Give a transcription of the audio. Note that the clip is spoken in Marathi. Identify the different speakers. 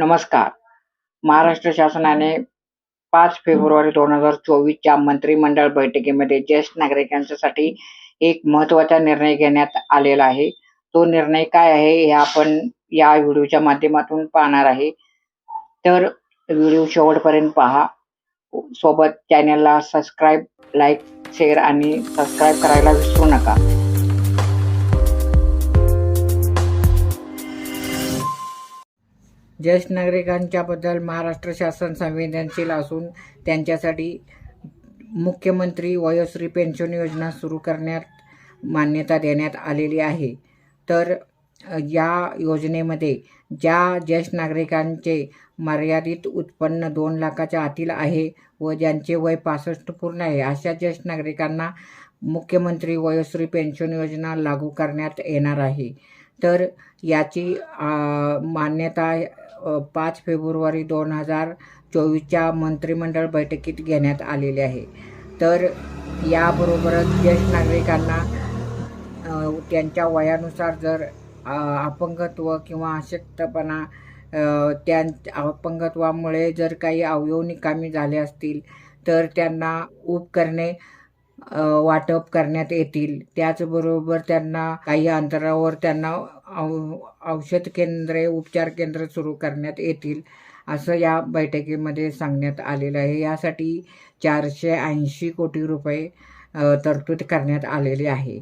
Speaker 1: नमस्कार. महाराष्ट्र शासनाने पाच फेब्रुवारी दोन हजार चोवीसच्या मंत्रिमंडळ बैठकीमध्ये ज्येष्ठ नागरिकांसाठी एक महत्त्वाचा निर्णय घेण्यात आलेला आहे. तो निर्णय काय आहे हे आपण या व्हिडिओच्या माध्यमातून पाहणार आहे. तर व्हिडिओ शेवटपर्यंत पहा. सोबत चॅनलला सबस्क्राईब लाईक शेअर आणि सबस्क्राईब करायला विसरू नका. ज्येष्ठ नागरिकांच्याबद्दल महाराष्ट्र शासन संवेदनशील असून त्यांच्यासाठी मुख्यमंत्री वयोश्री पेन्शन योजना सुरू करण्यात मान्यता देण्यात आलेली आहे. तर या योजनेमध्ये ज्या ज्येष्ठ नागरिकांचे मर्यादित उत्पन्न दोन लाखाच्या आतील आहे व ज्यांचे वय पासष्ट पूर्ण आहे अशा ज्येष्ठ नागरिकांना मुख्यमंत्री वयोश्री पेन्शन योजना लागू करण्यात येणार आहे. तर याची मान्यता पाच फेब्रुवारी दोन हजार चोवीसच्या मंत्रिमंडळ बैठकीत घेण्यात आलेली आहे. तर याबरोबरच ज्येष्ठ नागरिकांना त्यांच्या वयानुसार जर अपंगत्व किंवा अशक्तपणा त्या अपंगत्वामुळे जर काही अवयव निकामी झाले असतील तर त्यांना उपकरणे वाटप करण्यात येतील. त्याचबरोबर त्यांना काही अंतरावर त्यांना औषध केंद्रे उपचार केंद्र सुरू करण्यात येतील असं या बैठकीमध्ये सांगण्यात आलेलं आहे. यासाठी चारशे ऐंशी कोटी रुपये तरतूद करण्यात आलेली आहे.